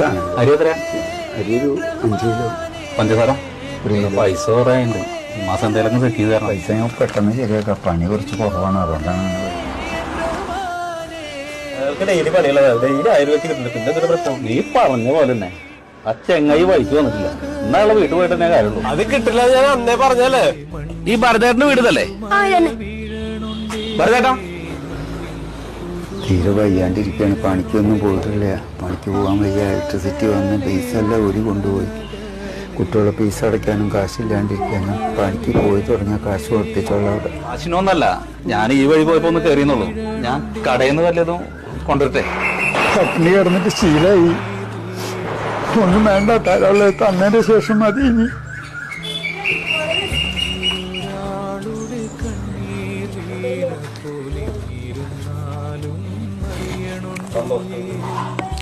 നൈസാണ് അരി എത്ര അരി ഒരു അഞ്ച് കിലോ. പഞ്ചസാര? ഒരു പൈസ കുറയുണ്ട് ഈ മാസം എന്തെങ്കിലും സെറ്റ് ചെയ്ത് തരണം. പൈസ ഞാൻ പെട്ടെന്ന് ശരിയാക്കാം. പണി കുറച്ച് കുറവാണ്. അതുകൊണ്ടാണ്. ഡെയിലി പണിയുള്ള ഡെയിലി ആയിരം കിട്ടുന്നുണ്ട്. പിന്നെ എന്തൊരു പ്രശ്നം? നീ പറഞ്ഞ പോലെ തന്നെ ആ ചെങ്ങായി വഴിക്ക് വന്നിട്ടില്ല. എന്നാളെ വീട്ടിൽ പോയിട്ട് തന്നെ കാര്യമുള്ളൂ. അത് കിട്ടില്ല ഞാൻ അന്നേ പറഞ്ഞല്ലേ? ഈ ഭരതേട്ടന് വീടുതല്ലേ? ആ തന്നെ. ഭരതേട്ടാ. തീരെ വയ്യാണ്ടിരിക്കാണ് പണിക്കൊന്നും പോയിട്ടില്ല. പണിക്ക് പോകാൻ വയ്യ. ഇലക്ട്രിസിറ്റി വന്ന് പൈസ എല്ലാം ഒരു കൊണ്ടുപോയി. കുട്ടികളെ പൈസ അടയ്ക്കാനും കാശില്ലാണ്ടിരിക്കാനും പണിക്ക് പോയി തുടങ്ങിയ കാശ് കൊടുത്തിട്ടുള്ള അവിടെ കാശിനൊന്നല്ല ഞാൻ ഈ വഴി പോയപ്പോ ഒന്ന് കയറിയെന്നുള്ളൂ ഞാൻ കടയിൽ നിന്ന് വല്ലതും കൊണ്ടുവരട്ടെ? പട്ടിണി കിടന്നിട്ട് ശീലമായി ഒന്നും വേണ്ട തരാളെ തന്നതിന്റെ ശേഷം മതി ഇനി. സന്തോഷം